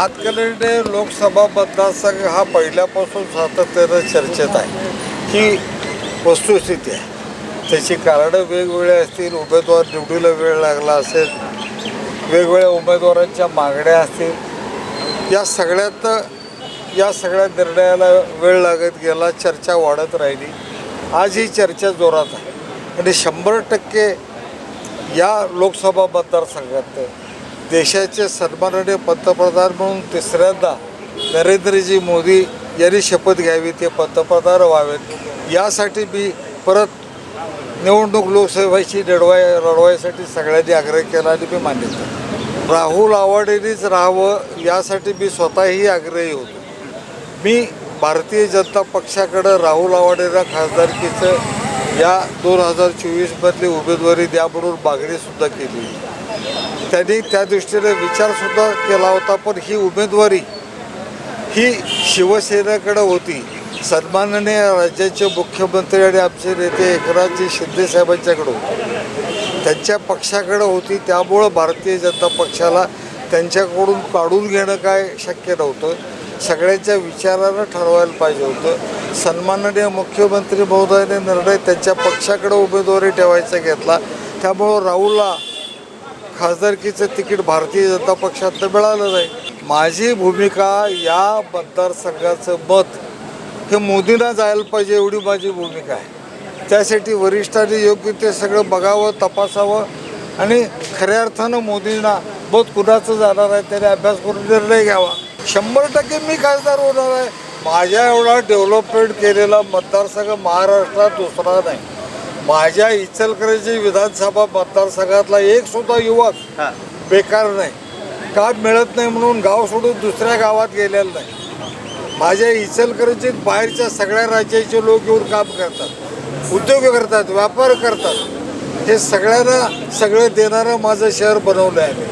हातकणंगले लोकसभा मतदारसंघ हा पहिल्यापासून सातत्यानं चर्चेत आहे. ही वस्तुस्थिती आहे. त्याची कारणं वेगवेगळी असतील उमेदवार निवडीला वेळ लागला असेल वेगवेगळ्या उमेदवारांच्या मागण्या असतील या सगळ्यात या सगळ्या निर्णयाला वेळ लागत गेला चर्चा वाढत राहिली. आज ही चर्चा जोरात आहे. आणि शंभर टक्के या लोकसभा मतदारसंघात देशाचे सन्माननीय पंतप्रधान म्हणून तिसऱ्यांदा नरेंद्रजी मोदी यांनी शपथ घ्यावी ते पंतप्रधान व्हावेत. यासाठी मी परत निवडणूक लोकसभेची लढवाय लढवायसाठी सगळ्यांनी आग्रह केला आणि मी मान्य केलं. राहुल आवाडेनीच राहावं यासाठी मी स्वतःही आग्रही होतो. मी भारतीय जनता पक्षाकडं राहुल आवाडेला खासदारकीचं या दोन हजार चोवीसमधली उमेदवारी द्या म्हणून मागणीसुद्धा केली. त्यांनी त्या दृष्टीने विचारसुद्धा केला होता पण ही उमेदवारी ही शिवसेनेकडं होती. सन्माननीय राज्याचे मुख्यमंत्री आणि आमचे नेते एकनाथजी शिंदे साहेबांच्याकडे होते. त्यांच्या पक्षाकडं होती त्यामुळं भारतीय जनता पक्षाला त्यांच्याकडून काढून घेणं काय शक्य नव्हतं. सगळ्यांच्या विचारानं ठरवायला पाहिजे होतं. सन्माननीय मुख्यमंत्री महोदयाने निर्णय त्यांच्या पक्षाकडे उमेदवारी ठेवायचा घेतला. त्यामुळं राहुलला खासदारकीचं तिकीट भारतीय जनता पक्षातनं मिळालं नाही. माझी भूमिका या मतदारसंघाचं मत हे मोदींना जायला पाहिजे एवढी माझी भूमिका आहे. त्यासाठी वरिष्ठांनी योग्य ते सगळं बघावं तपासावं आणि खऱ्या अर्थानं मोदींना मत कुणाचं जाणार आहे त्याने अभ्यास करून निर्णय घ्यावा. शंभर टक्के मी खासदार होणार आहे. माझ्या एवढा डेव्हलपमेंट केलेला मतदारसंघ महाराष्ट्रात दुसरा नाही. माझ्या इचलकरंजी विधानसभा मतदारसंघातला एक सुद्धा युवक बेकार नाही. काम मिळत नाही म्हणून गाव सोडून दुसऱ्या गावात गेलेलं नाही. माझ्या इचलकरंजीत बाहेरच्या सगळ्या राज्याचे लोक येऊन काम करतात उद्योग करतात व्यापार करतात. हे सगळ्यांना सगळं देणारं माझं शहर बनवलं आहे.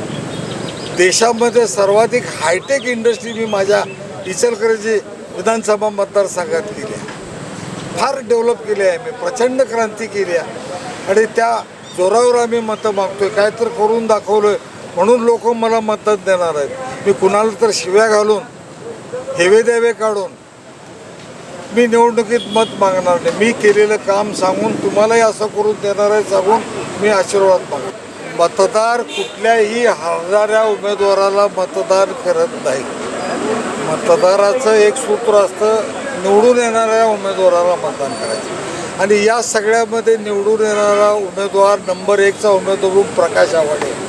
देशामध्ये सर्वाधिक हायटेक इंडस्ट्री मी माझ्या इचलकरंजी विधानसभा मतदारसंघात केली आहे. फार डेव्हलप केली आहे. मी प्रचंड क्रांती केली आहे. आणि त्या जोरावर आम्ही मतं मागतोय. काय तर करून दाखवलं म्हणून लोक मला मतं देणार आहेत. मी कुणाला तर शिव्या घालून हेवे देवे काढून मी निवडणुकीत मत मागणार नाही. मी केलेलं काम सांगून तुम्हालाही असं करून देणार आहे सांगून मी आशीर्वाद मागतो मतदार कुठल्याही हरणाऱ्या उमेदवाराला मतदान करत नाही. मतदाराचं एक सूत्र असतं निवडून येणाऱ्या उमेदवाराला मतदान करायचं. आणि या सगळ्यामध्ये निवडून येणारा उमेदवार नंबर एकचा उमेदवार प्रकाश आवाडे